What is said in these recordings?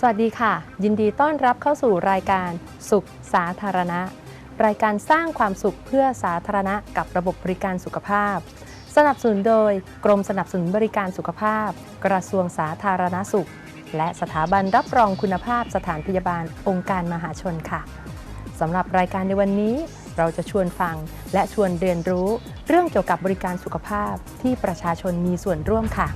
สวัสดีค่ะ ยินดีต้อนรับเข้าสู่รายการสุขสาธารณะ รายการสร้างความสุขเพื่อสาธารณะกับระบบบริการสุขภาพ สนับสนุนโดย กรมสนับสนุนบริการสุขภาพ กระทรวงสาธารณสุข และสถาบันรับรองคุณภาพสถานพยาบาลองค์การมหาชนค่ะสำหรับรายการในวันนี้ เราจะชวนฟังและชวนเรียนรู้ เรื่องเกี่ยวกับบริการสุขภาพที่ประชาชนมีส่วนร่วมค่ะ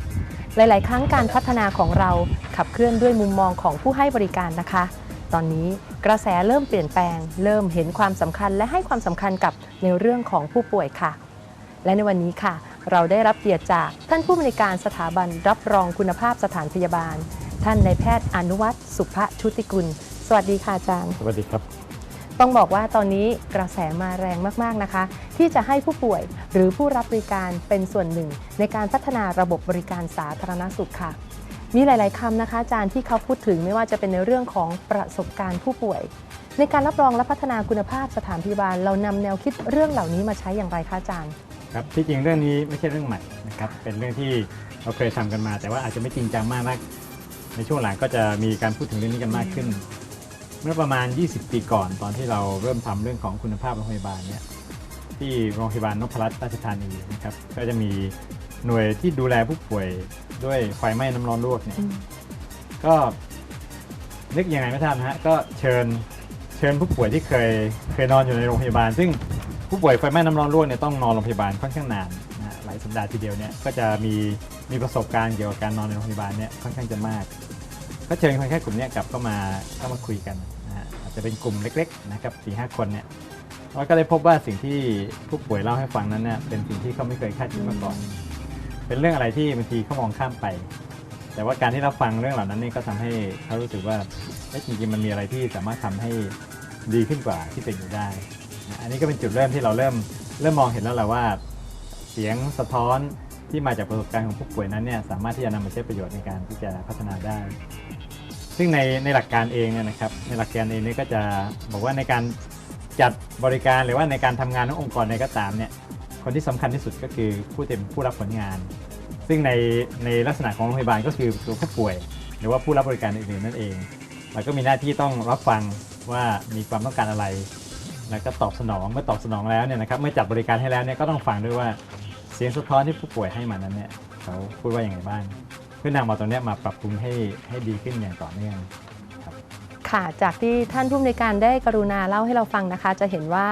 หลาย ๆ ครั้งการพัฒนาของเราขับเคลื่อนด้วยมุมมองของผู้ให้บริการนะคะ ตอนนี้กระแสเริ่มเปลี่ยนแปลง เริ่มเห็นความสำคัญและให้ความสำคัญกับในเรื่องของผู้ป่วยค่ะ และในวันนี้ค่ะ เราได้รับเกียรติจากท่านผู้บริการสถาบันรับรองคุณภาพสถานพยาบาล ท่านนายแพทย์อนุวัตรสุภชุติกุล สวัสดีค่ะอาจารย์ สวัสดีครับ ต้องบอกว่าตอนนี้กระแสมาแรงมาก ๆ นะคะ ที่จะให้ผู้ป่วยหรือผู้รับบริการเป็นส่วนหนึ่ง ในการพัฒนาระบบบริการสาธารณสุขค่ะ มีหลาย ๆคำนะคะอาจารย์ที่เขาพูดถึงไม่ว่าจะเป็นในเรื่องของประสบการณ์ผู้ป่วย ในการรับรองและพัฒนาคุณภาพสถานพยาบาล เรานำแนวคิดเรื่องเหล่านี้มาใช้อย่างไรคะอาจารย์ครับที่จริงเรื่องนี้ไม่ใช่เรื่องใหม่นะครับเป็นเรื่องที่เราเคยทำกันมา แต่ว่าอาจจะไม่จริงจังมากนักในช่วงหลังก็จะมีการพูดถึงเรื่องนี้กันมากขึ้น เมื่อประมาณ 20 ปีก่อนตอนที่เราเริ่มทำเรื่องของคุณภาพโรงพยาบาลเนี่ยที่โรงพยาบาลนพรัตน์ราชธานีนะครับก็จะมีหน่วยที่ดูแลผู้ป่วยด้วยไฟไหม้น้ำร้อนลวกเนี่ยก็นึกยังไงไม่ทราบนะฮะก็เชิญเชิญผู้ป่วยที่เคยเคยนอนอยู่ในโรงพยาบาล ซึ่งผู้ป่วยไฟไหม้น้ำร้อนลวกเนี่ยต้องนอนโรงพยาบาลค่อนข้างนานนะฮะหลายสัปดาห์ทีเดียวเนี่ยก็จะมีมีประสบการณ์เกี่ยวกับการนอนในโรงพยาบาลเนี่ยค่อนข้างจะมาก ก็เชิญคนแค่กลุ่มนี้กลับเข้ามาเข้ามาคุยกันนะฮะอาจจะเป็นกลุ่มเล็กๆนะครับสี่ห้าคนเนี่ยเราก็ได้พบว่าสิ่งที่ผู้ป่วยเล่าให้ฟังนั้นเนี่ยเป็นสิ่งที่เขาไม่เคยคาดคิดมาก่อน เป็นเรื่องอะไรที่บางทีเขามองข้ามไป แต่ว่าการที่เราฟังเรื่องเหล่านั้นนี่ก็ทำให้เขารู้สึกว่าเอ๊ะจริงๆมันมีอะไรที่สามารถทำให้ดีขึ้นกว่าที่เป็นอยู่ได้ อันนี้ก็เป็นจุดเริ่มที่เราเริ่มเริ่มมองเห็นแล้วแหละว่า เสียงสะท้อนที่มาจากประสบการณ์ของผู้ป่วยนั้นเนี่ยสามารถที่จะนำมาใช้ประโยชน์ในการที่จะพัฒนาได้ ซึ่งในในหลักการเองเนี่ยนะครับในหลักการเองเนี่ยก็จะบอกว่าในการจัดบริการหรือว่าในการทำงานขององค์กรใดก็ตามเนี่ยคนที่สำคัญที่สุดก็คือผู้เต็มผู้รับผลงาน ซึ่งในในลักษณะของโรงพยาบาลก็คือตัวผู้ป่วย หรือว่าผู้รับบริการอื่นๆนั่นเองเราก็มีหน้าที่ต้องรับฟังว่ามีความต้องการอะไร แล้วก็ตอบสนองเมื่อตอบสนองแล้วเนี่ยนะครับเมื่อจัดบริการให้แล้วเนี่ยก็ต้องฟังด้วยว่าเสียงสะท้อนที่ผู้ป่วยให้มานั้นเนี่ยเขาพูดว่าอย่างไรบ้าง เพื่อนำมาตรงเนี้ยมาปรับปรุงให้ให้ดีขึ้นอย่างต่อเนื่อง ค่ะ จากที่ท่านผู้อำนวยการได้กรุณาเล่าให้เราฟังนะคะ จะเห็นว่า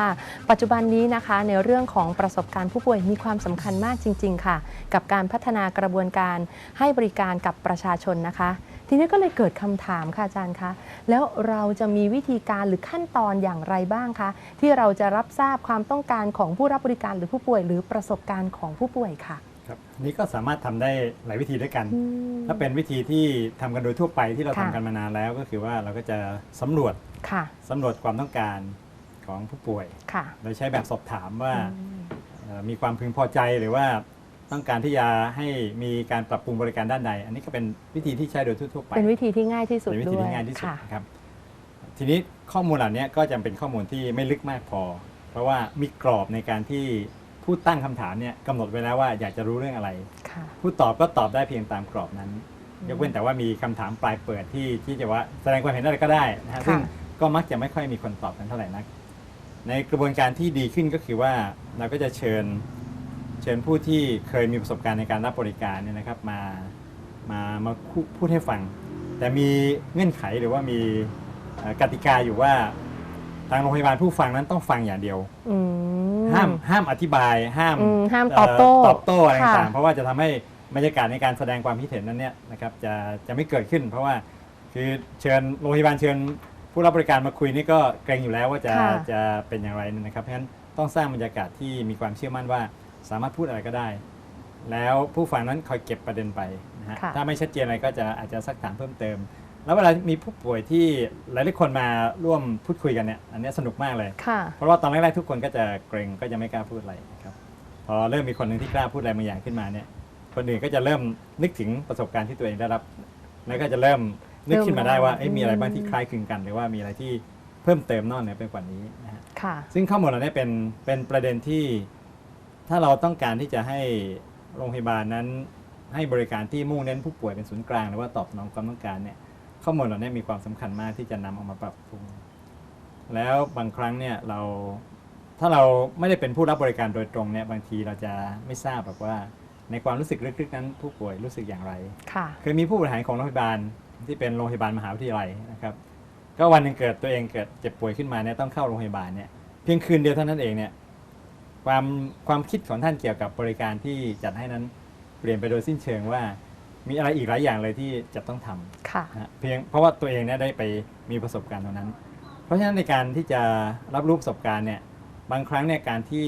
ปัจจุบันนี้นะคะ ในเรื่องของประสบการณ์ผู้ป่วยมีความสำคัญมากจริง ๆ ค่ะ กับการพัฒนากระบวนการให้บริการกับประชาชนนะคะ ทีนี้ก็เลยเกิดคำถามค่ะอาจารย์คะแล้วเราจะมีวิธีการหรือขั้นตอนอย่างไรบ้างคะที่เราจะรับทราบความต้องการของผู้รับบริการหรือผู้ป่วย หรือประสบการณ์ของผู้ป่วยค่ะ ครับนี่ก็สามารถทำได้หลายวิธีด้วยกันอืมถ้าเป็นวิธีที่ทำกันโดยทั่วไปที่เราค่ะทำกันมานานแล้ว ก็คือว่าเราก็จะสำรวจค่ะสำรวจความต้องการของผู้ป่วยค่ะโดยใช้แบบสอบถามว่าอืมเอ่อมีความพึงพอใจหรือว่าต้องการที่จะให้มีการปรับปรุงบริการด้านใด อันนี้ก็เป็นวิธีที่ใช้โดยทั่วๆไป เป็นวิธีที่ง่ายที่สุดเป็นวิด้ธีวยที่ง่ายที่สุดค่ะนะครับ ทีนี้ข้อมูลเหล่านี้ก็จะเป็นข้อมูลที่ไม่ลึกมากพอ เพราะว่ามีกรอบในการที่ ผู้ตั้งคำถามเนี่ยกำหนดไว้แล้วว่าอยากจะรู้เรื่องอะไร ค่ะ ผู้ตอบก็ตอบได้เพียงตามกรอบนั้น อืมยกเว้นแต่ว่ามีคำถามปลายเปิดที่ที่จะว่าแสดงความเห็นอะไรก็ได้นะฮะค่ะ ซึ่งก็มักจะไม่ค่อยมีคนตอบกันเท่าไหร่นัก ในกระบวนการที่ดีขึ้นก็คือว่าเราก็จะเชิญเชิญผู้ที่เคยมีประสบการณ์ในการรับบริการเนี่ยนะครับมามามาพูพูดให้ฟัง แต่มีเงื่อนไขหรือว่ามีเอ่อกติกาอยู่ว่าทางโรงพยาบาลผู้ฟังนั้นต้องฟังอย่างเดียว อืม ห้ามห้ามอธิบายห้ามอืมห้ามตอบโต้เตอบโต้อะไรค่ะต่างๆเพราะว่าจะทำให้บรรยากาศในการแสดงความคิดเห็นนั้นเนี่ยนะครับจะจะไม่เกิดขึ้น เพราะว่าคือเชิญโรงพยาบาลเชิญผู้รับบริการมาคุยนี่ก็เกรงอยู่แล้วว่าจะค่ะจะเป็นอย่างไรนะครับเพราะฉะนั้นต้องสร้างบรรยากาศที่มีความเชื่อมั่นว่าสามารถพูดอะไรก็ได้ แล้วผู้ฟังนั้นคอยเก็บประเด็นไปนะฮะค่ะถ้าไม่ชัดเจนอะไรก็จะอาจจะซักถามเพิ่มเติม แล้วเวลามีผู้ป่วยที่หลายๆคนมาร่วมพูดคุยกันเนี่ยอันเนี้ยสนุกมากเลย ค่ะ เพราะว่าตอนแรกๆทุกคนก็จะเกรงก็จะไม่กล้าพูดอะไรนะครับพอเริ่มมีคนหนึ่งที่กล้าพูดอะไรบางอย่างขึ้นมาเนี่ยคนอื่นก็จะเริ่มนึกถึงประสบการณ์ที่ตัวเองได้รับ แล้วก็จะเริ่มนึกขึ้นมาได้ว่าเอ๊ะมีอะไรบ้างที่คล้ายคลึงกัน หรือว่ามีอะไรที่เพิ่มเติมนอกเหนือไปกว่านี้นะฮะค่ะ ซึ่งข้อมูลเหล่านี้เป็นเป็นประเด็นที่ ถ้าเราต้องการที่จะให้โรงพยาบาลนั้น ให้บริการที่มุ่งเน้นผู้ป่วยเป็นศูนย์กลางหรือว่าตอบสนองความต้องการเนี่ย ข้อมูลเหล่านี้มีความสำคัญมากที่จะนำเอามาปรับปรุง แล้วบางครั้งเนี่ยเราถ้าเราไม่ได้เป็นผู้รับบริการโดยตรงเนี่ยบางทีเราจะไม่ทราบแบบว่า ในความรู้สึกลึกๆนั้นผู้ป่วยรู้สึกอย่างไรค่ะเคยมีผู้บริหารของโรงพยาบาลที่เป็นโรงพยาบาลมหาวิทยาลัยนะครับ ก็วันหนึ่งเกิดตัวเองเกิดเจ็บป่วยขึ้นมาเนี่ยต้องเข้าโรงพยาบาลเนี่ยเพียงคืนเดียวเท่านั้นเองเนี่ยความความคิดของท่านเกี่ยวกับบริการที่จัดให้นั้นเปลี่ยนไปโดยสิ้นเชิงว่า มีอะไรอีกหลายอย่างเลยที่จะต้องทำค่ะนะฮะเพียงเพราะว่าตัวเองเนี่ยได้ไปมีประสบการณ์ตรงนั้น เพราะฉะนั้นในการที่จะรับรู้ประสบการณ์เนี่ยบางครั้งเนี่ยการที่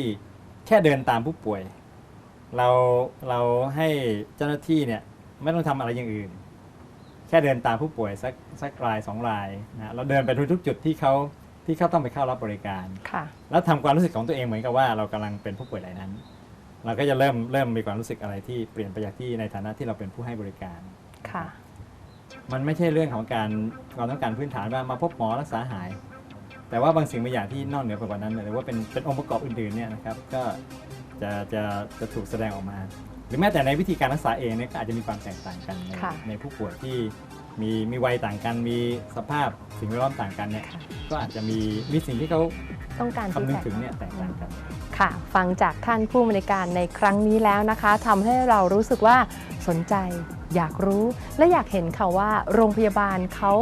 แค่เดินตามผู้ป่วย เราเราให้เจ้าหน้าที่เนี่ยไม่ต้องทำอะไรอย่างอื่น แค่เดินตามผู้ป่วยสักสักรายสองรายนะเราเดินไปทุกๆจุดที่เขาที่เขาต้องไปเข้ารับบริการ ค่ะ แล้วทำความรู้สึกของตัวเองเหมือนกับว่าเรากำลังเป็นผู้ป่วยรายนั้น เราก็จะเริ่มเริ่มมีความรู้สึกอะไรที่เปลี่ยนไปจากที่ในฐานะที่เราเป็นผู้ให้บริการ ค่ะ มันไม่ใช่เรื่องของการความต้องการพื้นฐานว่ามาพบหมอรักษาหาย แต่ว่าบางสิ่งบางอย่างที่นอกเหนือไปกว่านั้นหรือว่าเป็นเป็นองค์ประกอบอื่นๆเนี่ยนะครับก็จะจะจะถูกแสดงออกมา หรือแม้แต่ในวิธีการรักษาเองเนี่ยก็อาจจะมีความแตกต่างกันในค่ะ ในผู้ป่วยที่มีมีวัยต่างกันมีสภาพสิ่งแวดล้อมต่างกันเนี่ยค่ะก็อาจจะมีมีสิ่งที่เขา ต้องการที่คำนึงแตกถึงเนี่ยแตกต่างกัน ค่ะ ฟังจากท่านผู้บริการในครั้งนี้แล้วนะคะทำให้เรารู้สึกว่าสนใจอยากรู้และอยากเห็นค่ะว่าโรงพยาบาลเขา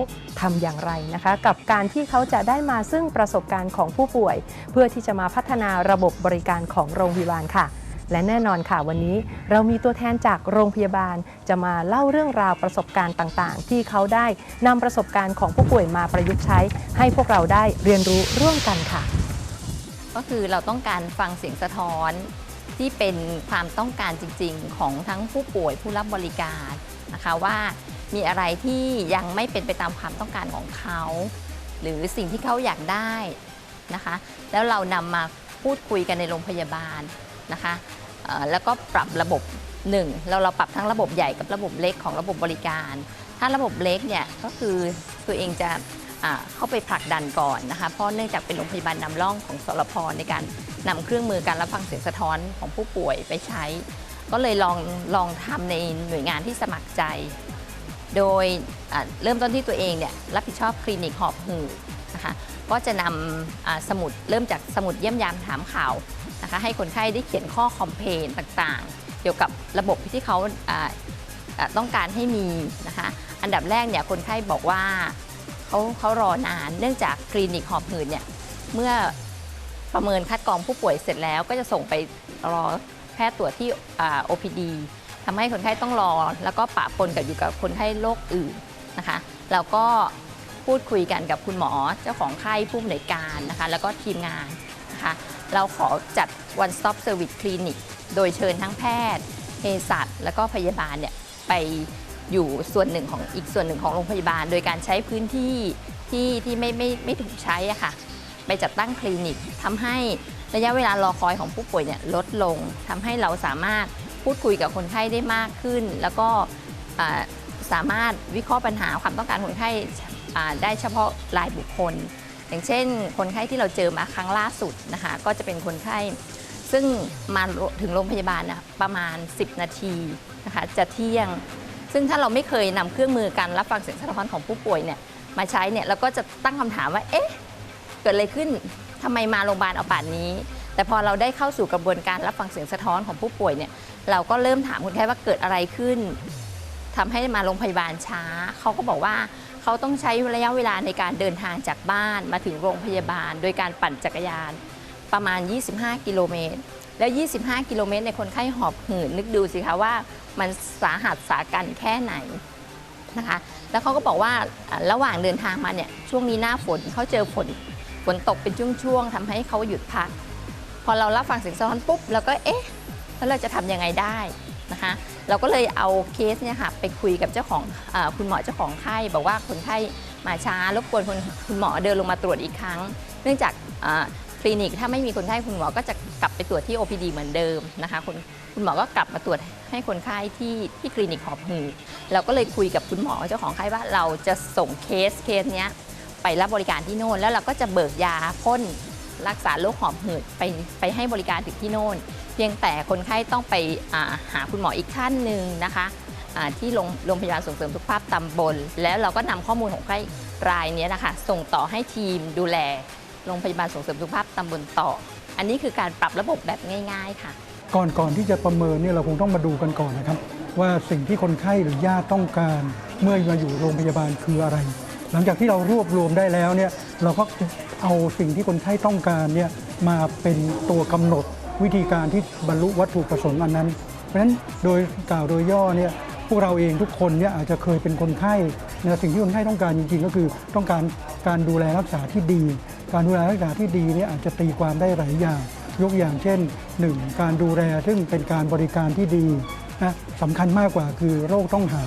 ทำอย่างไรนะคะ กับการที่เขาจะได้มาซึ่งประสบการณ์ของผู้ป่วย เพื่อที่จะมาพัฒนาระบบบริการของโรงพยาบาลค่ะ และแน่นอนค่ะวันนี้เรามีตัวแทนจากโรงพยาบาลจะมาเล่าเรื่องราวประสบการณ์ต่างๆ ที่เขาได้นำประสบการณ์ของผู้ป่วยมาประยุกต์ใช้ ให้พวกเราได้เรียนรู้ร่วมกันค่ะ ก็คือเราต้องการฟังเสียงสะท้อนที่เป็นความต้องการจริง ๆ ของทั้งผู้ป่วยผู้รับบริการนะคะว่ามีอะไรที่ยังไม่เป็นไปตามความต้องการของเขา หรือสิ่งที่เขาอยากได้นะคะ แล้วเรานำมาพูดคุยกันในโรงพยาบาลนะคะแล้วก็ปรับระบบหนึ่งเราเราปรับทั้งระบบใหญ่กับระบบเล็กของระบบบริการ ถ้าระบบเล็กเนี่ยก็คือตัวเองจะ เข้าไปผลักดันก่อนนะคะเพราะเนื่องจากเป็นโรงพยาบาลนำร่องของสรพในการนำเครื่องมือการรับฟังเสียงสะท้อนของผู้ป่วยไปใช้ ก็เลยลองลองทำในหน่วยงานที่สมัครใจ โดยเริ่มต้นที่ตัวเองเนี่ยรับผิดชอบคลินิกหอบหืดนะคะก็จะนำอ่าสมุดเริ่มจากสมุดเยี่ยมยามถามข่าวนะคะให้คนไข้ได้เขียนข้อคอมเพลนต่างๆ เกี่ยวกับระบบที่เขาต้องการให้มีนะคะอันดับแรกเนี่ยคนไข้บอกว่า เขาเขารอนาน เนื่องจากคลินิกหอบหืดเนี่ยเมื่อประเมินคัดกรองผู้ป่วยเสร็จแล้ว ก็จะส่งไปรอแพทย์ตรวจที่ OPD ทำให้คนไข้ต้องรอ แล้วก็ปะปนกับอยู่กับคนไข้โรคอื่นนะคะแล้วก็พูดคุยกันกับคุณหมอเจ้าของไข้ผู้อำนวยการนะคะแล้วก็ทีมงานนะคะเราขอจัด one stop service clinic โดยเชิญทั้งแพทย์เภสัชแล้วก็พยาบาลเนี่ยไป อยู่ส่วนหนึ่งของอีกส่วนหนึ่งของโรงพยาบาล โดยการใช้พื้นที่ที่ที่ไม่ไม่ไม่ถูกใช้อะค่ะไปจัดตั้งคลินิกทำให้ระยะเวลารอคอยของผู้ป่วยเนี่ยลดลงทำให้เราสามารถพูดคุยกับคนไข้ได้มากขึ้น แล้วก็สามารถวิเคราะห์ปัญหาความต้องการคนไข้ได้เฉพาะรายบุคคล อย่างเช่น คนไข้ที่เราเจอมาครั้งล่าสุดนะคะก็จะเป็นคนไข้ซึ่งมาถึงโรงพยาบาลนะประมาณ 10 นาทีนะคะจะเที่ยง ซึ่งถ้าเราไม่เคยนำเครื่องมือการรับฟังเสียงสะท้อนของผู้ป่วยเนี่ยมาใช้เนี่ยเราก็จะตั้งคำถามว่า เอ๊ะ เกิดอะไรขึ้นทำไมมาโรงพยาบาลเอาป่านนี้ แต่พอเราได้เข้าสู่กระบวนการรับฟังเสียงสะท้อนของผู้ป่วยเนี่ยเราก็เริ่มถามคนไข้ว่าเกิดอะไรขึ้นทำให้มาโรงพยาบาลช้า เขาก็บอกว่าเขาต้องใช้ระยะเวลาในการเดินทางจากบ้านมาถึงโรงพยาบาล โดยการปั่นจักรยานประมาณ 25 กิโลเมตร แล้ว 25 กิโลเมตรในคนไข้หอบหืดนึกดูสิคะว่ามันสาหัสสากันแค่ไหนนะคะ แล้วเขาก็บอกว่าระหว่างเดินทางมาเนี่ยช่วงนี้หน้าฝนเขาเจอฝนฝนตกเป็นช่วงๆทำให้เขาหยุดพัก พอเรารับฟังเสียงสะท้อนปุ๊บเราก็เอ๊ะแล้วเราจะทำยังไงได้นะคะเราก็เลยเอาเคสเนี่ยค่ะไปคุยกับเจ้าของอคุณหมอเจ้าของไข้บอกว่าคนไข้มาช้ารบกวนคุณคุณหมอเดินลงมาตรวจอีกครั้ง เนื่องจาก คลินิกถ้าไม่มีคนไข้คุณหมอก็จะกลับไปตรวจที่ OPD เหมือนเดิมนะคะคุณคุณหมอก็กลับมาตรวจให้คนไข้ที่ที่คลินิกหอบหืดเราก็เลยคุยกับคุณหมอเจ้าของไข้ว่าเราจะส่งเคสเคสเนี้ยไปรับบริการที่โน่น แล้วเราก็จะเบิกยาพ่นรักษาโรคหอบหืดไปไปให้บริการถึงที่โน่น เพียงแต่คนไข้ต้องไปาหาคุณหมออีกท่านหนึ่งนะคะที่โรงงพยาบาลส่งเสริมสุขภาพตำบล แล้วเราก็นำข้อมูลของใกล้รายนี้นะคะส่งต่อให้ทีมดูแล โรงพยาบาลส่งเสริมสุขภาพตำบลต่อ อันนี้คือการปรับระบบแบบง่าย ๆ ค่ะ ก่อนก่อนที่จะประเมินเนี่ยเราคงต้องมาดูกันก่อนนะครับ ว่าสิ่งที่คนไข้หรือญาติต้องการเมื่อมาอยู่โรงพยาบาลคืออะไร หลังจากที่เรารวบรวมได้แล้วเนี่ยเราก็เอาสิ่งที่คนไข้ต้องการเนี่ยมาเป็นตัวกำหนดวิธีการที่บรรลุวัตถุประสงค์อันนั้น เพราะฉะนั้นโดยกล่าวโดยย่อเนี่ยพวกเราเองทุกคนเนี่ยอาจจะเคยเป็นคนไข้นะสิ่งที่คนไข้ต้องการจริงๆ ก็คือต้องการการดูแลรักษาที่ดี การดูแลรักษาที่ดีเนี่ยอาจจะตีความได้หลายอย่าง ยกอย่างเช่น 1. การดูแลซึ่งเป็นการบริการที่ดีนะสำคัญมากกว่าคือโรคต้องหา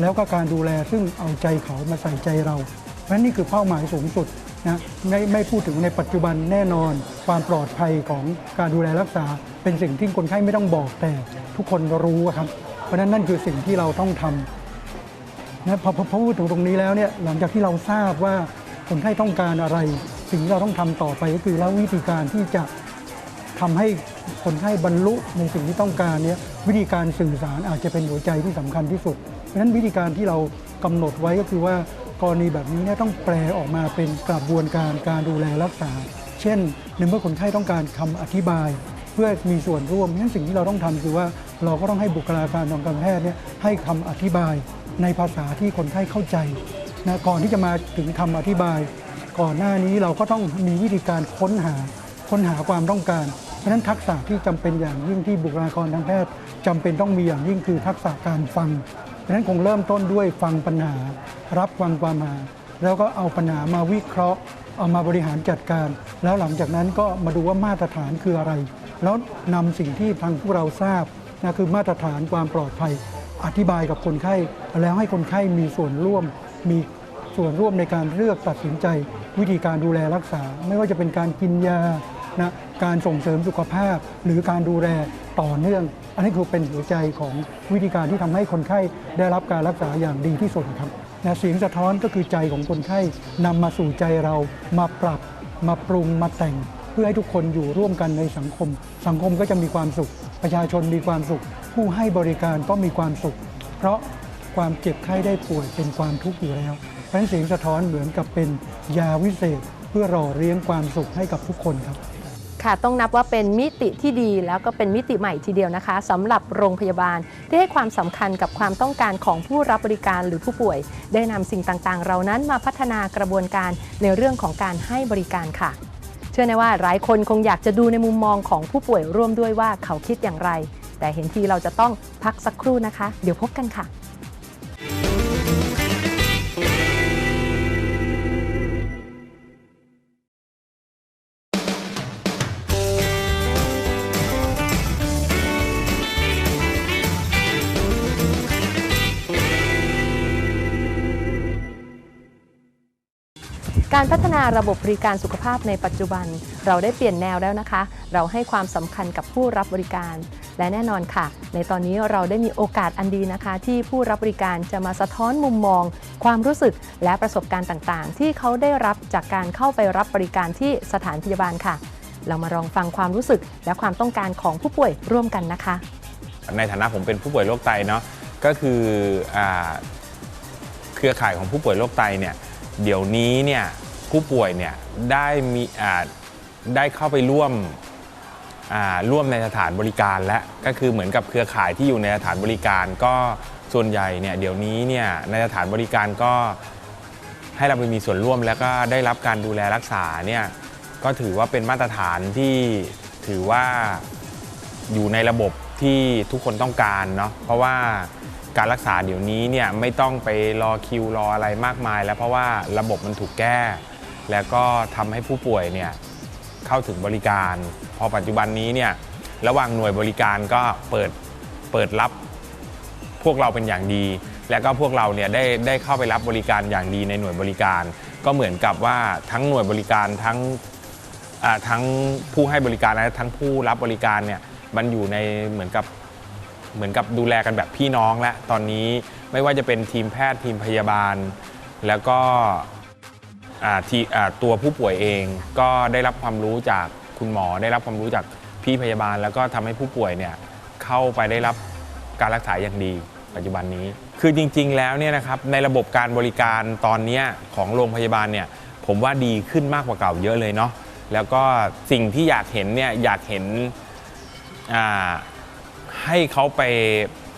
แล้วก็การดูแลซึ่งเอาใจเขามาใส่ใจเราเพราะฉะนั้นนี่คือเป้าหมายสูงสุดนะไม่ไม่พูดถึงในปัจจุบันแน่นอน ความปลอดภัยของการดูแลรักษา เป็นสิ่งที่คนไข้ไม่ต้องบอกแต่ทุกคนรู้ครับเพราะนั้นนั่นคือสิ่งที่เราต้องทำนะพอพพอพูดถึงตรงนี้แล้วเนี่ยหลังจากที่เราทราบว่าคนไข้ต้องการอะไร สิ่งที่เราต้องทำต่อไปก็คือแล้ววิธีการที่จะทำให้คนไข้บรรลุในสิ่งที่ต้องการเนี่ยวิธีการสื่อสารอาจจะเป็นหัวใจที่สำคัญที่สุด เพราะฉะนั้นวิธีการที่เรากำหนดไว้ก็คือว่ากรณีแบบนี้เนี่ยต้องแปลออกมาเป็นกระบวนการการดูแลรักษา เช่นในเมื่อคนไข้ต้องการคำอธิบาย เพื่อมีส่วนร่วมนั้นสิ่งที่เราต้องทำคือว่าเราก็ต้องให้บุคลากรทางการแพทย์เนี่ยให้คำอธิบายในภาษาที่คนไข้เข้าใจนะก่อนที่จะมาถึงคำอธิบาย ก่อนหน้านี้เราก็ต้องมีวิธีการค้นหาค้นหาความต้องการ เพราะฉะนั้นทักษะที่จำเป็นอย่างยิ่งที่บุคลากรทางแพทย์จำเป็นต้องมีอย่างยิ่งคือทักษะการฟัง เพราะฉะนั้นคงเริ่มต้นด้วยฟังปัญหา รับฟังความหา แล้วก็เอาปัญหามาวิเคราะห์ เอามาบริหารจัดการ แล้วหลังจากนั้นก็มาดูว่ามาตรฐานคืออะไร แล้วนำสิ่งที่ทางพวกเราทราบนะคือมาตรฐานความปลอดภัย อธิบายกับคนไข้ แล้วให้คนไข้มีส่วนร่วมมีส่วนร่วมในการเลือกตัดสินใจ วิธีการดูแลรักษา ไม่ว่าจะเป็นการกินยานะการส่งเสริมสุขภาพ หรือการดูแลต่อเนื่อง อันนี้คือเป็นหัวใจของวิธีการที่ทำให้คนไข้ได้รับการรักษาอย่างดีที่สุดครับนะเสียงสะท้อนก็คือใจของคนไข้นำมาสู่ใจเรามาปรับ มาปรุงมาแต่ง เพื่อให้ทุกคนอยู่ร่วมกันในสังคม สังคมก็จะมีความสุข ประชาชนมีความสุข ผู้ให้บริการก็มีความสุข เพราะความเจ็บไข้ได้ป่วยเป็นความทุกข์อยู่แล้ว เพราะฉะนั้นเสียงสะท้อนเหมือนกับเป็นยาวิเศษ เพื่อรอเลี้ยงความสุขให้กับทุกคนครับ ค่ะต้องนับว่าเป็นมิติที่ดีแล้วก็เป็นมิติใหม่ทีเดียวนะคะสำหรับโรงพยาบาลที่ให้ความสำคัญกับความต้องการของผู้รับบริการหรือผู้ป่วย ได้นำสิ่งต่างๆ เหล่านั้นมาพัฒนากระบวนการในเรื่องของการให้บริการค่ะ เชื่อแน่ว่าหลายคนคงอยากจะดูในมุมมองของผู้ป่วยร่วมด้วยว่าเขาคิดอย่างไร แต่เห็นทีเราจะต้องพักสักครู่นะคะ เดี๋ยวพบกันค่ะ การพัฒนาระบบบริการสุขภาพในปัจจุบัน เราได้เปลี่ยนแนวแล้วนะคะ เราให้ความสำคัญกับผู้รับบริการ และแน่นอนค่ะ ในตอนนี้เราได้มีโอกาสอันดีนะคะ ที่ผู้รับบริการจะมาสะท้อนมุมมอง ความรู้สึกและประสบการณ์ต่างๆ ที่เขาได้รับจากการเข้าไปรับบริการที่สถานพยาบาลค่ะ เรามาลองฟังความรู้สึกและความต้องการของผู้ป่วยร่วมกันนะคะ ในฐานะผมเป็นผู้ป่วยโรคไตเนาะก็คืออาเครือข่ายของผู้ป่วยโรคไตเนี่ยเดี๋ยวนี้เนี่ย ผู้ป่วยเนี่ยได้มีอ่าได้เข้าไปร่วมอ่าร่วมในสถานบริการและก็คือเหมือนกับเครือข่ายที่อยู่ในสถานบริการ ก็ส่วนใหญ่เนี่ยเดี๋ยวนี้เนี่ยในสถานบริการก็ให้เราไปมีส่วนร่วมแล้วก็ได้รับการดูแลรักษาเนี่ยก็ถือว่าเป็นมาตรฐานที่ถือว่าอยู่ในระบบที่ทุกคนต้องการเนาะเพราะว่าการรักษาเดี๋ยวนี้เนี่ยไม่ต้องไปรอคิวรออะไรมากมาย แล้วเพราะว่าระบบมันถูกแก้ แล้วก็ทำให้ผู้ป่วยเนี่ยเข้าถึงบริการ พอปัจจุบันนี้เนี่ยระหว่างหน่วยบริการก็เปิดเปิดรับพวกเราเป็นอย่างดี แล้วก็พวกเราเนี่ยได้ได้เข้าไปรับบริการอย่างดีในหน่วยบริการ ก็เหมือนกับว่าทั้งหน่วยบริการทั้งทั้งผู้ให้บริการและทั้งผู้รับบริการเนี่ยมันอยู่ในเหมือนกับเหมือนกับดูแลกันแบบพี่น้องและตอนนี้ไม่ว่าจะเป็นทีมแพทย์ทีมพยาบาล แล้วก็ ที่ตัวผู้ป่วยเองก็ได้รับความรู้จากคุณหมอ ได้รับความรู้จากพี่พยาบาล แล้วก็ทำให้ผู้ป่วยเนี่ยเข้าไปได้รับการรักษาอย่างดี ปัจจุบันนี้ คือจริง ๆ แล้วเนี่ยนะครับในระบบการบริการตอนนี้ของโรงพยาบาลเนี่ยผมว่าดีขึ้นมากกว่าเก่าเยอะเลยเนาะแล้วก็สิ่งที่อยากเห็นเนี่ยอยากเห็นให้เขาไป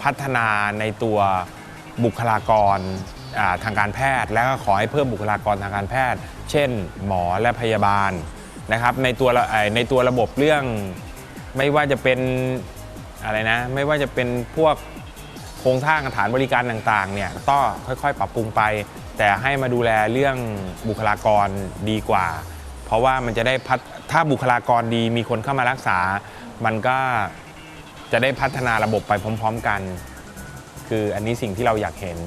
พัฒนาในตัวบุคลากร ทางการแพทย์ แล้วก็ขอให้เพิ่มบุคลากรทางการแพทย์ เช่น หมอและพยาบาลนะครับในตัวในตัวระบบเรื่องไม่ว่าจะเป็นอะไรนะไม่ว่าจะเป็นพวกโครงสร้างฐานบริการต่างๆเนี่ยก็ค่อยๆ ปรับปรุงไป แต่ให้มาดูแลเรื่องบุคลากรดีกว่า เพราะว่ามันจะได้พัฒถ้าบุคลากรดีมีคนเข้ามารักษา มันก็จะได้พัฒนาระบบไปพร้อม ๆ กัน คืออันนี้สิ่งที่เราอยากเห็น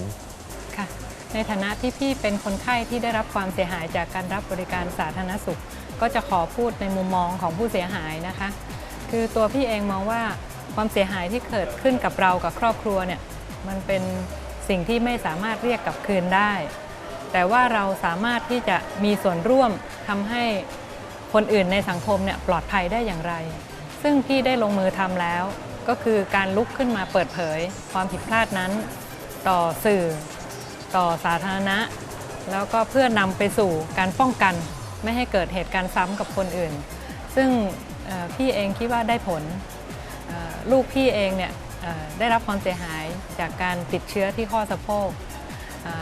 ในฐานะที่พี่เป็นคนไข้ที่ได้รับความเสียหายจากการรับบริการสาธารณสุข ก็จะขอพูดในมุมมองของผู้เสียหายนะคะ คือตัวพี่เองมองว่าความเสียหายที่เกิดขึ้นกับเรากับครอบครัวเนี่ยมันเป็นสิ่งที่ไม่สามารถเรียกกลับคืนได้ แต่ว่าเราสามารถที่จะมีส่วนร่วมทำให้คนอื่นในสังคมเนี่ยปลอดภัยได้อย่างไร ซึ่งพี่ได้ลงมือทำแล้ว ก็คือการลุกขึ้นมาเปิดเผย ความผิดพลาดนั้น ต่อสื่อ ต่อสาธารณะ แล้วก็เพื่อนำไปสู่การป้องกัน ไม่ให้เกิดเหตุการณ์ซ้ำกับคนอื่น ซึ่งพี่เองคิดว่าได้ผลลูกพี่เองเนี่ยได้รับความเสียหายจากการติดเชื้อที่ข้อสะโพก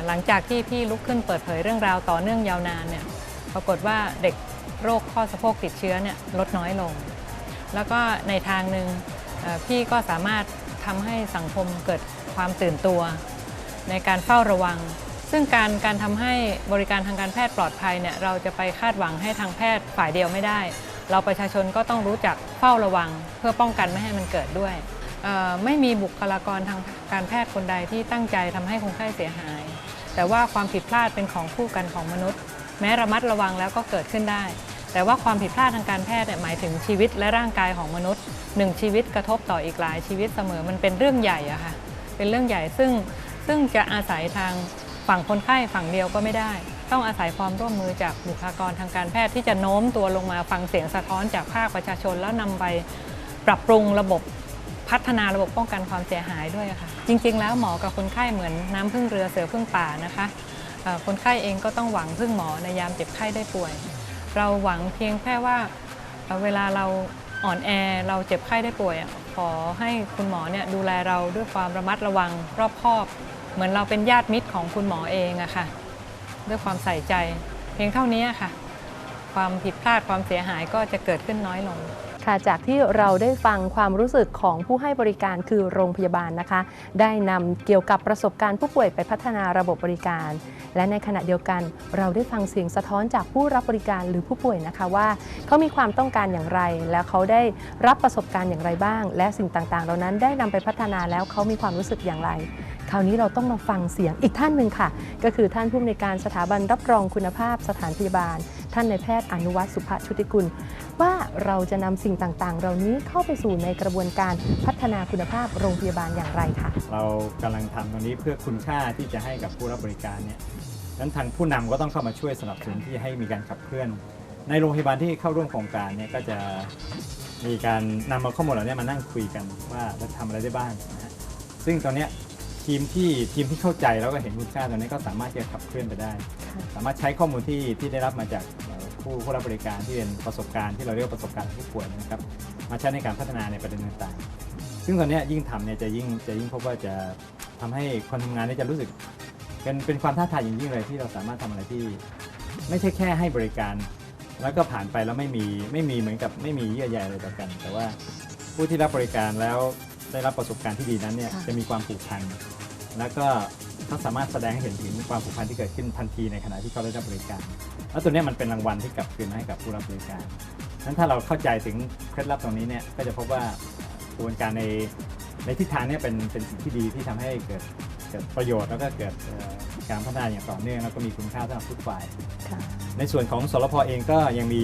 หลังจากที่พี่ลุกขึ้นเปิดเผยเรื่องราวต่อเนื่องยาวนานเนี่ยปรากฏว่าเด็กโรคข้อสะโพกติดเชื้อเนี่ยลดน้อยลง แล้วก็ในทางหนึ่งพี่ก็สามารถทำให้สังคมเกิดความตื่นตัว ในการเฝ้าระวัง ซึ่งการการทำให้บริการทางการแพทย์ปลอดภัยเนี่ยเราจะไปคาดหวังให้ทางแพทย์ฝ่ายเดียวไม่ได้ เราประชาชนก็ต้องรู้จักเฝ้าระวัง เพื่อป้องกันไม่ให้มันเกิดด้วยไม่มีบุคลากรทางการแพทย์คนใดที่ตั้งใจทำให้คนไข้เสียหาย แต่ว่าความผิดพลาดเป็นของคู่กันของมนุษย์ แม้ระมัดระวังแล้วก็เกิดขึ้นได้ แต่ว่าความผิดพลาดทางการแพทย์เนี่ยหมายถึงชีวิตและร่างกายของมนุษย์หนึ่งชีวิตกระทบต่ออีกหลายชีวิตเสมอมันเป็นเรื่องใหญ่อะค่ะเป็นเรื่องใหญ่ซึ่ง ซึ่งจะอาศัยทางฝั่งคนไข้ฝั่งเดียวก็ไม่ได้ ต้องอาศัยความร่วมมือจากบุคลากรทางการแพทย์ที่จะโน้มตัวลงมาฟังเสียงสะท้อนจากภาคประชาชน แล้วนำไปปรับปรุงระบบพัฒนาระบบป้องกันความเสียหายด้วยค่ะ จริง ๆ แล้วหมอกับคนไข้เหมือนน้ำพึ่งเรือเสือพึ่งป่านะคะคนไข้เองก็ต้องหวังพึ่งหมอในยามเจ็บไข้ได้ป่วย เราหวังเพียงแค่ว่าเวลาเรา อ่อนแอเราเจ็บไข้ได้ป่วยอะขอให้คุณหมอเนี่ยดูแลเราด้วยความระมัดระวังรอบคอบ เหมือนเราเป็นญาติมิตรของคุณหมอเองอะค่ะ ด้วยความใส่ใจ เพียงเท่านี้ค่ะ ความผิดพลาดความเสียหายก็จะเกิดขึ้นน้อยลง ค่ะจากที่เราได้ฟังความรู้สึกของผู้ให้บริการคือโรงพยาบาลนะคะ ได้นำเกี่ยวกับประสบการณ์ผู้ป่วยไปพัฒนาระบบบริการ และในขณะเดียวกัน เราได้ฟังเสียงสะท้อนจากผู้รับบริการหรือผู้ป่วยนะคะว่า เขามีความต้องการอย่างไร และเขาได้รับประสบการณ์อย่างไรบ้าง และสิ่งต่างๆ เหล่านั้นได้นำไปพัฒนาแล้วเขามีความรู้สึกอย่างไรคราวนี้เราต้องมาฟังเสียงอีกท่านหนึ่งค่ะ ก็คือท่านผู้อำนวยการสถาบันรับรองคุณภาพสถานพยาบาล ท่านในแพทย์อนุวัฒน์สุภชุติกุล ว่าเราจะนำสิ่งต่างๆ เหล่านี้เข้าไปสู่ในกระบวนการพัฒนาคุณภาพโรงพยาบาลอย่างไรคะเรากำลังทำตรงนี้เพื่อคุณค่าที่จะให้กับผู้รับบริการเนี่ยนั้นทางผู้นำก็ต้องเข้ามาช่วยสนับสนุนที่ให้มีการขับเคลื่อน ในโรงพยาบาลที่เข้าร่วมโครงการเนี่ยก็จะมีการนำเอาข้อมูลเหล่านี้มานั่งคุยกันว่าเราทำอะไรได้บ้างนะฮะซึ่งตอนนี้ ทีมที่ทีมที่เข้าใจแล้วก็เห็นคุณค่าตรงนี้ก็สามารถที่จะขับเคลื่อนไปได้ สามารถใช้ข้อมูลที่ที่ได้รับมาจากเอ่อผู้ผู้รับบริการที่เป็นประสบการณ์ที่เราเรียกว่าประสบการณ์ของผู้ป่วยนะครับมาใช้ในการพัฒนาในประเด็นต่างๆ ซึ่งตอนเนี้ยยิ่งทำเนี่ยจะยิ่งจะยิ่งพบว่าจะทำให้คนทำงานเนี่ยจะรู้สึกเป็นเป็นความท้าทายอย่างยิ่งเลยที่เราสามารถทำอะไรที่ ไม่ใช่แค่ให้บริการ แล้วก็ผ่านไปแล้วไม่มีไม่มีเหมือนกับไม่มีเยื่อใยอะไรต่อกัน แต่ว่าผู้ที่รับบริการแล้วได้รับประสบการณ์ที่ดีนั้นเนี่ยค่ะจะมีความผูกพัน แล้วก็เขาสามารถแสดงให้เห็นถึงความผูกพันที่เกิดขึ้นทันทีในขณะที่เขาได้รับบริการ แล้วตัวเนี้ยมันเป็นรางวัลที่กลับคืนมาให้กับผู้รับบริการนั้นถ้าเราเข้าใจถึงเคล็ดลับตรงนี้เนี่ยก็จะพบว่ากระบวนการในในทิศทางเนี้เป็นเป็นสิ่งที่ดีที่ทำให้เกิดเกิดประโยชน์แล้วก็เกิดเอ่อการพัฒนาอย่างต่อเนื่องแล้วก็มีคุณค่าสำหรับทุกฝ่ายค่ะในส่วนของสรพเองก็ยังมี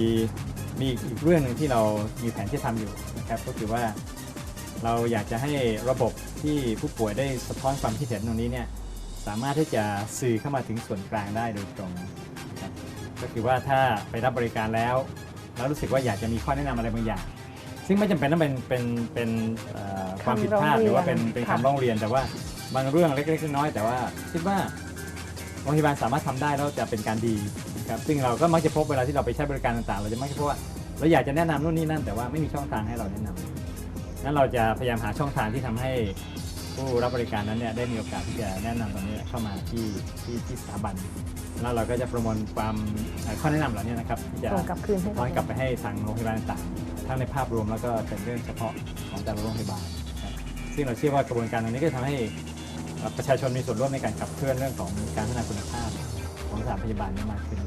มีอีกเรื่องหนึ่งที่เรามีแผนที่ทำอยู่นะครับก็คือว่าเราอยากจะให้ระบบ ที่ผู้ป่วยได้สะท้อนความคิดเห็นตรงนี้เนี่ยสามารถที่จะสื่อเข้ามาถึงส่วนกลางได้โดยตรงนะครับก็คือว่าถ้าไปรับบริการแล้ว แล้วรู้สึกว่าอยากจะมีข้อแนะนำอะไรบางอย่าง ซึ่งไม่จำเป็นต้องเป็นเป็นเป็นเอ่อความผิดพลาดหรือว่าเป็นเป็นค่ะ คำร้องเรียน แต่ว่าบางเรื่องเล็กๆน้อยๆแต่ว่าคิดว่าโรงพยาบาลสามารถทำได้แล้วจะเป็นการดีนะครับซึ่งเราก็มักจะพบเวลาที่เราไปใช้บริการต่างๆ เราจะมักจะพบว่าเราอยากจะแนะนำนู่นนี่นั่นแต่ว่าไม่มีช่องทางให้เราแนะนำ นั้นเราจะพยายามหาช่องทางที่ทำให้ผู้รับบริการนั้นเนี่ยได้มีโอกาสที่จะแนะนำตรงนี้เข้ามาที่ที่ที่สถาบัน แล้วเราก็จะประมวลความเอ่อข้อแนะนำเหล่านี้นะครับที่จะส่งกลับคืนให้ร้อนกลับไปให้ทางโรงพยาบาลต่างๆทั้งในภาพรวมแล้วก็เป็นเรื่องเฉพาะของแต่ละโรงพยาบาลนะครับซึ่งเราเชื่อว่ากระบวนการตรงนี้ก็ทำให้เอ่อประชาชนมีส่วนร่วมในการขับเคลื่อนเรื่องของการพัฒนาคุณภาพของสถานพยาบาลนี้มากขึ้น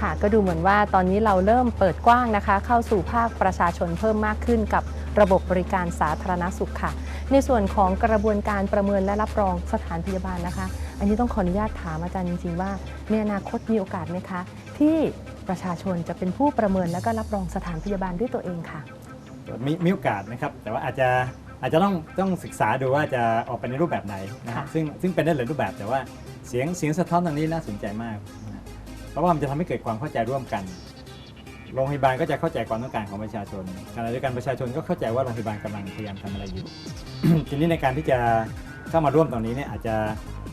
ค่ะก็ดูเหมือนว่าตอนนี้เราเริ่มเปิดกว้างนะคะ เข้าสู่ภาคประชาชนเพิ่มมากขึ้นกับระบบบริการสาธารณสุขค่ะ ในส่วนของกระบวนการประเมินและรับรองสถานพยาบาลนะคะ อันนี้ต้องขออนุญาตถามอาจารย์จริงๆว่าในอนาคตมีโอกาสไหมคะ ที่ประชาชนจะเป็นผู้ประเมินและก็รับรองสถานพยาบาลด้วยตัวเองค่ะมีมีโอกาสนะครับ แต่ว่าอาจจะอาจจะต้องต้องศึกษาดูว่าจะออกไปในรูปแบบไหนนะครับค่ะซึ่งซึ่งเป็นได้หลายรูปแบบแต่ว่าเสียงเสียงสะท้อนตรงนี้น่าสนใจมากนะฮะ เพราะว่ามันจะทำให้เกิดความเข้าใจร่วมกัน โรงพยาบาลก็จะเข้าใจความต้องการของประชาชนขณะเดียวกันประชาชนก็เข้าใจว่าโรงพยาบาลกำลังพยายามทำอะไรอยู่ ทีนี้ในการที่จะเข้ามาร่วมตรงนี้เนี่ยอาจจะ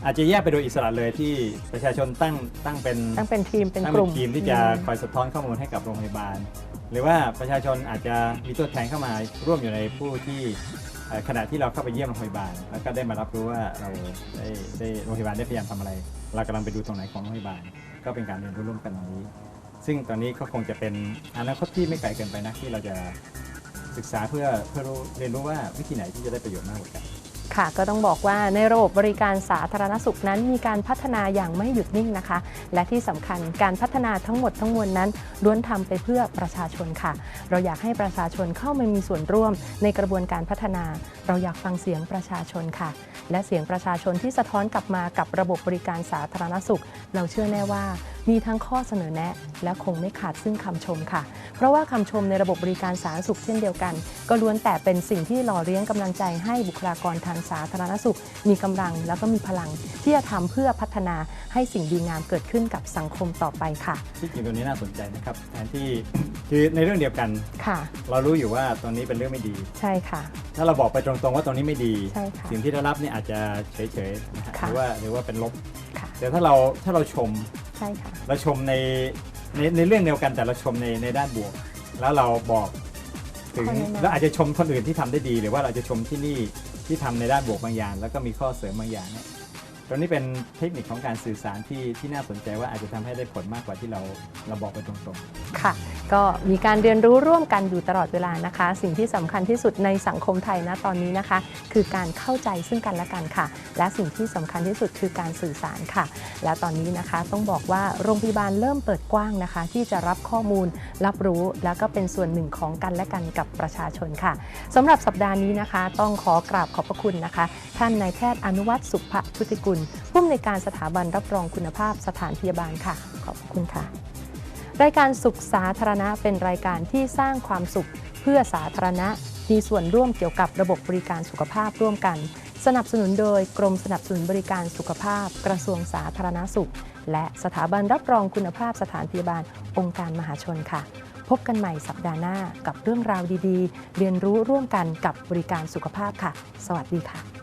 อาจจะแยกไปโดยอิสระเลยที่ประชาชนตั้งตั้งเป็นตั้งเป็นทีมเป็นตั้งกเป็ลุ่มนทีมที่จะอืมคอยสะท้อนข้อมูลให้กับโรงพยาบาล หรือว่าประชาชนอาจจะมีตัวแทนเข้ามาร่วมอยู่ในผู้ที่เอ่อขณะที่เราเข้าไปเยี่ยมโรงพยาบาล แล้วก็ได้มารับรู้ว่าเราได้ได้โรงพยาบาลได้พยายามทำอะไร เรากำลังไปดูตรงไหนของโรงพยาบาล ก็เป็นการเรียนรู้ร่วมกันตรงนี้ ซึ่งตอนนี้ก็คงจะเป็นอนาคตที่ไม่ไกลเกินไปนะที่เราจะศึกษาเพื่อเพื่อเรียนรู้ว่าวิธีไหนที่จะได้ประโยชน์มากกว่ากัน ค่ะก็ต้องบอกว่าในระบบบริการสาธารณสุขนั้น มีการพัฒนาอย่างไม่หยุดนิ่งนะคะ และที่สำคัญการพัฒนาทั้งหมดทั้งมวลนั้นล้วนทำไปเพื่อประชาชนค่ะ เราอยากให้ประชาชนเข้ามามีส่วนร่วมในกระบวนการพัฒนา เราอยากฟังเสียงประชาชนค่ะ และเสียงประชาชนที่สะท้อนกลับมากับระบบบริการสาธารณสุข เราเชื่อแน่ว่ามีทั้งข้อเสนอแนะ และคงไม่ขาดซึ่งคำชมค่ะ เพราะว่าคำชมในระบบบริการสาธารณสุขเช่นเดียวกัน ก็ล้วนแต่เป็นสิ่งที่หล่อเลี้ยงกำลังใจให้บุคลากรทางสาธารณสุข มีกำลังแล้วก็มีพลังที่จะทำเพื่อพัฒนาให้สิ่งดีงามเกิดขึ้นกับสังคมต่อไปค่ะ ที่จริงตัวนี้น่าสนใจนะครับแทนที่คือในเรื่องเดียวกัน ค่ะ เรารู้อยู่ว่าตรงนี้เป็นเรื่องไม่ดี ใช่ค่ะ ถ้าเราบอกไปตรงๆว่าตรงนี้ไม่ดี ใช่ค่ะสิ่งที่ได้รับเนี่ยอาจจะเฉยๆนะฮะหค่ะรือว่าหรือว่าเป็นลบค่ะ แต่ถ้าเราถ้าเราชม ใช่ค่ะ เราชมในในในเรื่องเดียวกันแต่เราชมในในด้านบวก แล้วเราบอกถึงข้อแนะนำแล้วอาจจะชมคนอื่นที่ทำได้ดี หรือว่าเราจะชมที่นี่ ที่ทำในด้านบวกบางอย่าง แล้วก็มีข้อเสริมบางอย่างเนี่ย ตรงนี้เป็นเทคนิคของการสื่อสารที่ที่น่าสนใจว่าอาจจะทำให้ได้ผลมากกว่าที่เราเราบอกไปตรงๆค่ะ ก็มีการเรียนรู้ร่วมกันอยู่ตลอดเวลานะคะ สิ่งที่สำคัญที่สุดในสังคมไทยนะตอนนี้นะคะ คือการเข้าใจซึ่งกันและกันค่ะ และสิ่งที่สำคัญที่สุดคือการสื่อสารค่ะ และตอนนี้นะคะต้องบอกว่าโรงพยาบาลเริ่มเปิดกว้างนะคะ ที่จะรับข้อมูล รับรู้แล้วก็เป็นส่วนหนึ่งของกันและกันกับประชาชนค่ะสำหรับสัปดาห์นี้นะคะ ต้องขอกราบขอบพระคุณนะคะท่านนายแพทย์อนุวัตรสุภพุทธิกุล ผู้อำนวยการสถาบันรับรองคุณภาพสถานพยาบาลค่ะ ขอบคุณค่ะ รายการสุขสาธารณะเป็นรายการที่สร้างความสุขเพื่อสาธารณะ มีส่วนร่วมเกี่ยวกับระบบบริการสุขภาพร่วมกัน สนับสนุนโดยกรมสนับสนุนบริการสุขภาพ กระทรวงสาธารณสุข และสถาบันรับรองคุณภาพสถานพยาบาลองค์การมหาชนค่ะพบกันใหม่สัปดาห์หน้ากับเรื่องราวดีๆ เรียนรู้ร่วมกันกับบริการสุขภาพค่ะ สวัสดีค่ะ